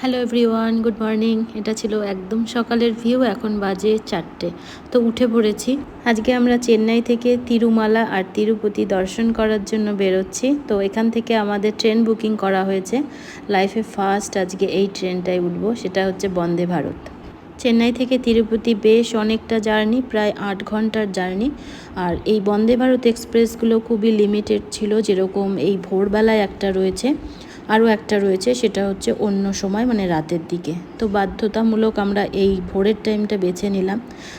Hello everyone good morning এটা ছিল একদম সকালের ভিউ এখন বাজে চারটে। তো উঠে পড়েছি। আজকে আমরা চেন্নাই থেকে তিরুমালা আর তিরুপতি দর্শন করার জন্য বেরোচ্ছি। তো এখান থেকে আমাদের ট্রেন বুকিং করা হয়েছে। লাইফে ফার্স্ট আজকে এই ট্রেনটায় উঠব, সেটা হচ্ছে বন্দে ভারত। চেন্নাই থেকে তিরুপতি বেশ অনেকটা জার্নি, প্রায় আট ঘণ্টার জার্নি। আর এই বন্দে ভারত এক্সপ্রেসগুলো খুবই লিমিটেড ছিল, যেরকম এই ভোরবেলায় একটা রয়েছে। আরও একটা রয়েছে, সেটা হচ্ছে অন্য সময় মানে রাতের দিকে। তো বাধ্যতামূলক আমরা এই ভোরের টাইমটা বেছে নিলাম।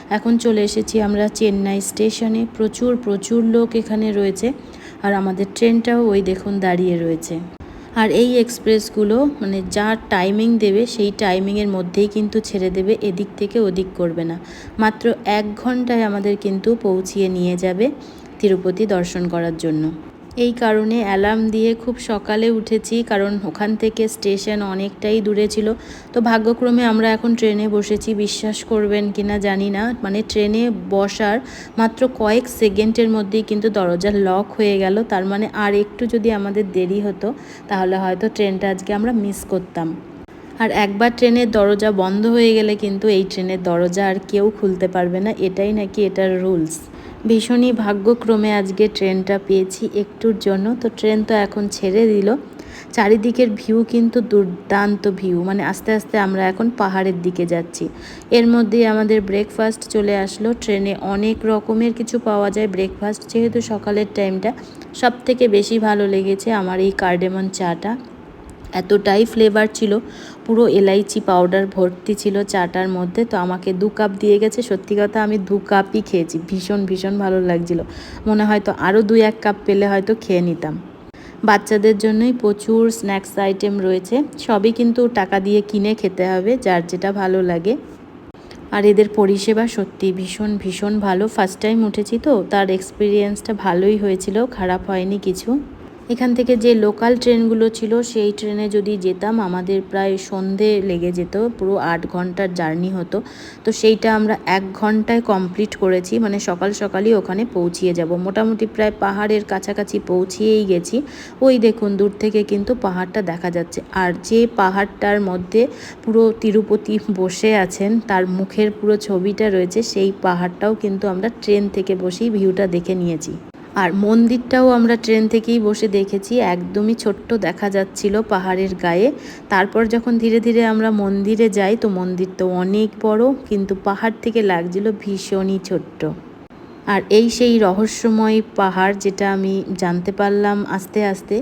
এখন চলে এসেছি আমরা চেন্নাই স্টেশনে। প্রচুর প্রচুর লোক এখানে রয়েছে। আর আমাদের ট্রেনটাও ওই দেখুন দাঁড়িয়ে রয়েছে। আর এই এক্সপ্রেসগুলো মানে যা টাইমিং দেবে, সেই টাইমিংয়ের মধ্যেই কিন্তু ছেড়ে দেবে, এদিক থেকে ওদিক করবে না। মাত্র এক ঘন্টায় আমাদের কিন্তু পৌঁছিয়ে নিয়ে যাবে তিরুপতি দর্শন করার জন্য। এই কারণে অ্যালার্ম দিয়ে খুব সকালে উঠেছি, কারণ ওখান থেকে স্টেশন অনেকটাই দূরে ছিল। তো ভাগ্যক্রমে আমরা এখন ট্রেনে বসেছি, বিশ্বাস করবেন কি না জানি না। মানে ট্রেনে বসার মাত্র কয়েক সেকেন্ডের মধ্যেই কিন্তু দরজা লক হয়ে গেল। তার মানে আর একটু যদি আমাদের দেরি হতো, তাহলে হয়তো ট্রেনটা আজকে আমরা মিস করতাম। আর একবার ট্রেনের দরজা বন্ধ হয়ে গেলে কিন্তু এই ট্রেনের দরজা আর কেউ খুলতে পারবে না। এটাই নাকি এটার রুলস ভীষণই ভাগ্যক্রমে আজকে ট্রেনটা পেয়েছি একটুর জন্য। তো ট্রেন তো এখন ছেড়ে দিল। চারিদিকের ভিউ কিন্তু দুর্দান্ত ভিউ। মানে আস্তে আস্তে আমরা এখন পাহাড়ের দিকে যাচ্ছি। এর মধ্যেই আমাদের ব্রেকফাস্ট চলে আসলো। ট্রেনে অনেক রকমের কিছু পাওয়া যায় ব্রেকফাস্ট যেহেতু সকালের টাইমটা সব থেকে বেশি ভালো লেগেছে আমার এই কার্ডেমন চাটা। এতটাই ফ্লেভার ছিল। পুরো এলাইচি পাউডার ভর্তি ছিল চাটার মধ্যে। তো আমাকে দু কাপ দিয়ে গেছে। সত্যি কথা আমি দু কাপই খেয়েছি। ভীষণ ভীষণ ভালো লাগছিল। মনে হয়তো আরও দুই এক কাপ পেলে হয়তো খেয়ে নিতাম। বাচ্চাদের জন্যই প্রচুর স্ন্যাক্স আইটেম রয়েছে। সবই কিন্তু টাকা দিয়ে কিনে খেতে হবে, যার যেটা ভালো লাগে। আর এদের পরিষেবা সত্যি ভীষণ ভীষণ ভালো। ফার্স্ট টাইম উঠেছি তো, তার এক্সপিরিয়েন্সটা ভালোই হয়েছিল। খারাপ হয়নি কিছু। এখান থেকে যে লোকাল ট্রেনগুলো ছিল, সেই ট্রেনে যদি যেতাম, আমাদের প্রায় সন্ধে লেগে যেত, পুরো আট ঘণ্টার জার্নি হতো। তো সেইটা আমরা এক ঘন্টায় কমপ্লিট করেছি মানে সকাল সকালই ওখানে পৌঁছিয়ে যাব। মোটামুটি প্রায় পাহাড়ের কাছাকাছি পৌঁছিয়েই গেছি। ওই দেখুন, দূর থেকে কিন্তু পাহাড়টা দেখা যাচ্ছে। আর যে পাহাড়টার মধ্যে পুরো তিরুপতি বসে আছেন, তার মুখের পুরো ছবিটা রয়েছে, সেই পাহাড়টাও কিন্তু আমরা ট্রেন থেকে বসেই ভিউটা দেখে নিয়েছি। আর মন্দিরটাও আমরা ট্রেন থেকেই বসে দেখেছি, একদমই ছোট্ট দেখা যাচ্ছিল পাহাড়ের গায়ে। তারপর যখন ধীরে ধীরে আমরা মন্দিরে যাই, তো মন্দির তো অনেক বড়, কিন্তু পাহাড় থেকে লাগছিল ভীষণই ছোট্ট। আর এই সেই রহস্যময় পাহাড় যেটা আমি জানতে পারলাম আস্তে আস্তে,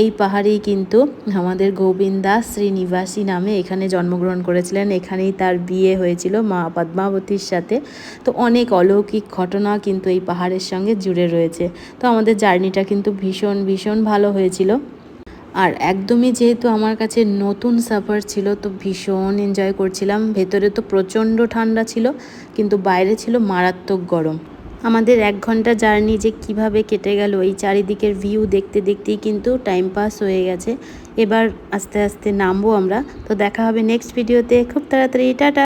এই পাহাড়েই কিন্তু আমাদের গোবিন্দ শ্রীনিবাসী নামে এখানে জন্মগ্রহণ করেছিলেন। এখানেই তার বিয়ে হয়েছিল মা পদ্মাবতীর সাথে। তো অনেক অলৌকিক ঘটনা কিন্তু এই পাহাড়ের সঙ্গে জুড়ে রয়েছে। তো আমাদের জার্নিটা কিন্তু ভীষণ ভীষণ ভালো হয়েছিল। আর একদমই যেহেতু আমার কাছে নতুন সাফার ছিল, তো ভীষণ এনজয় করছিলাম। ভেতরে তো প্রচণ্ড ঠান্ডা ছিল, কিন্তু বাইরে ছিল মারাত্মক গরম। আমাদের এক ঘণ্টা জার্নি যে কীভাবে কেটে গেল, এই চারিদিকের ভিউ দেখতে দেখতেই কিন্তু টাইম পাস হয়ে গেছে। এবার আস্তে আস্তে নামবো আমরা। তো দেখা হবে নেক্সট ভিডিওতে খুব তাড়াতাড়ি, টাটা!